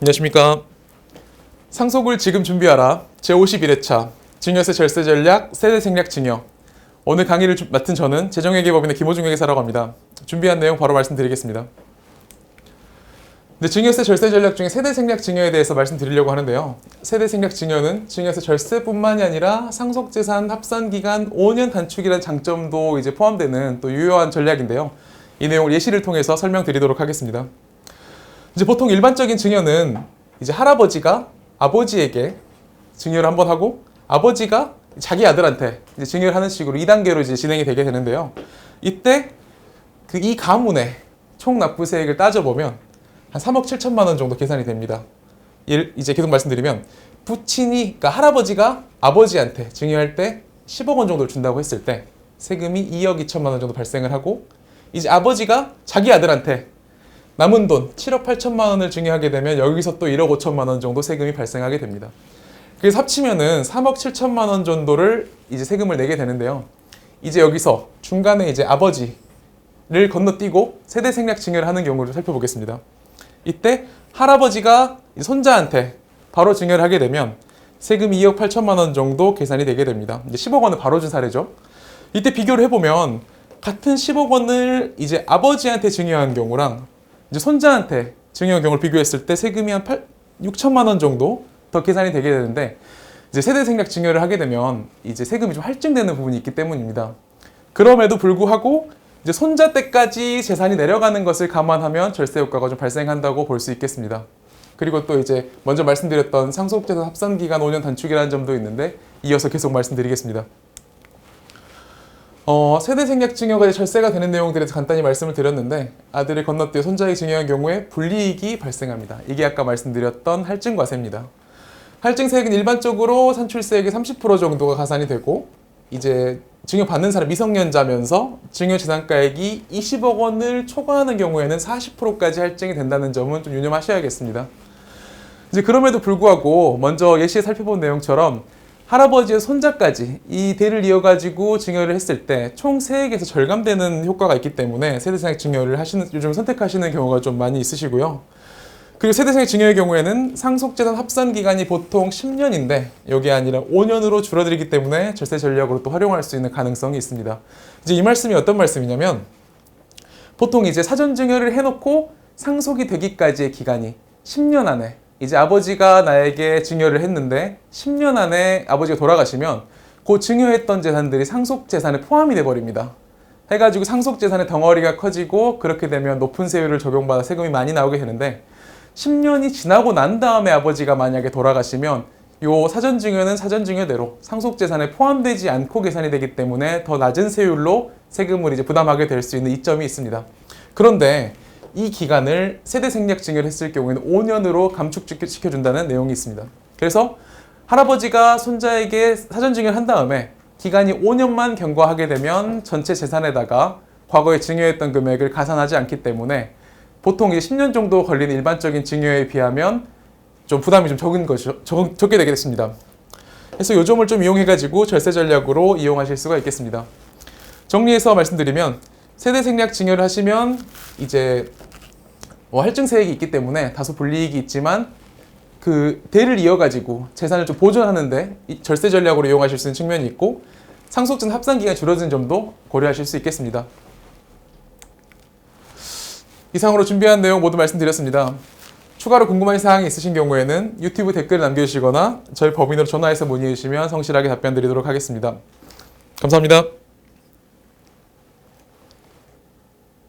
안녕하십니까. 상속을 지금 준비하라. 제51회차 증여세 절세 전략 세대 생략 증여. 오늘 강의를 주- 맡은 저는 재정회계법인의 김호중 회계사라고 합니다. 준비한 내용 바로 말씀드리겠습니다. 네, 증여세 절세 전략 중에 세대 생략 증여에 대해서 말씀드리려고 하는데요. 세대 생략 증여는 증여세 절세뿐만이 아니라 상속 재산 합산 기간 5년 단축이라는 장점도 이제 포함되는 또 유효한 전략인데요. 이 내용을 예시를 통해서 설명드리도록 하겠습니다. 이제 보통 일반적인 증여는 이제 할아버지가 아버지에게 증여를 한번 하고 아버지가 자기 아들한테 이제 증여를 하는 식으로 2단계로 이제 진행이 되게 되는데요. 이때 그 이 가문의 총 납부세액을 따져보면 한 3억 7천만 원 정도 계산이 됩니다. 예- 이제 계속 말씀드리면 부친이 그러니까 할아버지가 아버지한테 증여할 때 10억 원 정도를 준다고 했을 때 세금이 2억 2천만 원 정도 발생을 하고 이제 아버지가 자기 아들한테 남은 돈 7억 8천만 원을 증여하게 되면 여기서 또 1억 5천만 원 정도 세금이 발생하게 됩니다. 그래서 합치면은 3억 7천만 원 정도를 이제 세금을 내게 되는데요. 이제 여기서 중간에 이제 아버지를 건너뛰고 세대 생략 증여를 하는 경우를 살펴보겠습니다. 이때 할아버지가 손자한테 바로 증여를 하게 되면 세금이 2억 8천만 원 정도 계산이 되게 됩니다. 이제 10억 원을 바로 준 사례죠. 이때 비교를 해보면 같은 10억 원을 이제 아버지한테 증여한 경우랑 이제 손자한테 증여한 경우를 비교했을 때 세금이 한 8, 6천만 원 정도 더 계산이 되게 되는데 이제 세대 생략 증여를 하게 되면 이제 세금이 좀 할증되는 부분이 있기 때문입니다. 그럼에도 불구하고 이제 손자 때까지 재산이 내려가는 것을 감안하면 절세 효과가 좀 발생한다고 볼 수 있겠습니다. 그리고 또 이제 먼저 말씀드렸던 상속재산 합산 기간 5년 단축이라는 점도 있는데 이어서 계속 말씀드리겠습니다. 어, 세대 생략 증여가 절세가 되는 내용들에 대해서 간단히 말씀을 드렸는데 아들을 건너뛰어 손자에게 증여한 경우에 불이익이 발생합니다. 이게 아까 말씀드렸던 할증 과세입니다. 할증 세액은 일반적으로 산출세액의 30% 정도가 가산이 되고 이제 증여 받는 사람 미성년자면서 증여 재산가액이 20억 원을 초과하는 경우에는 40%까지 할증이 된다는 점은 좀 유념하셔야겠습니다. 이제 그럼에도 불구하고 먼저 예시에 살펴본 내용처럼 할아버지의 손자까지 이 대를 이어가지고 증여를 했을 때 총 세액에서 절감되는 효과가 있기 때문에 세대생액 증여를 하시는 요즘 선택하시는 경우가 좀 많이 있으시고요. 그리고 세대생액 증여의 경우에는 상속재산 합산 기간이 보통 10년인데 여기 아니라 5년으로 줄어들기 때문에 절세 전략으로 또 활용할 수 있는 가능성이 있습니다. 이제 이 말씀이 어떤 말씀이냐면 보통 이제 사전 증여를 해놓고 상속이 되기까지의 기간이 10년 안에 이제 아버지가 나에게 증여를 했는데 10년 안에 아버지가 돌아가시면 그 증여했던 재산들이 상속 재산에 포함이 돼 버립니다. 해가지고 상속 재산의 덩어리가 커지고 그렇게 되면 높은 세율을 적용받아 세금이 많이 나오게 되는데 10년이 지나고 난 다음에 아버지가 만약에 돌아가시면 요 사전 증여는 사전 증여대로 상속 재산에 포함되지 않고 계산이 되기 때문에 더 낮은 세율로 세금을 이제 부담하게 될 수 있는 이점이 있습니다. 그런데 이 기간을 세대 생략 증여를 했을 경우에는 5년으로 감축시켜 준다는 내용이 있습니다. 그래서 할아버지가 손자에게 사전 증여를 한 다음에 기간이 5년만 경과하게 되면 전체 재산에다가 과거에 증여했던 금액을 가산하지 않기 때문에 보통 이제 10년 정도 걸리는 일반적인 증여에 비하면 좀 부담이 좀 적은 것이 적, 적게 되게 됐습니다. 그래서 이 점을 좀 이용해가지고 절세 전략으로 이용하실 수가 있겠습니다. 정리해서 말씀드리면 세대 생략 증여를 하시면 이제 뭐 할증 세액이 있기 때문에 다소 불이익이 있지만 그 대를 이어가지고 재산을 좀 보존하는데 이 절세 전략으로 이용하실 수 있는 측면이 있고 상속전 합산 기간이 줄어든 점도 고려하실 수 있겠습니다. 이상으로 준비한 내용 모두 말씀드렸습니다. 추가로 궁금한 사항이 있으신 경우에는 유튜브 댓글 남겨주시거나 저희 법인으로 전화해서 문의해 주시면 성실하게 답변 드리도록 하겠습니다. 감사합니다.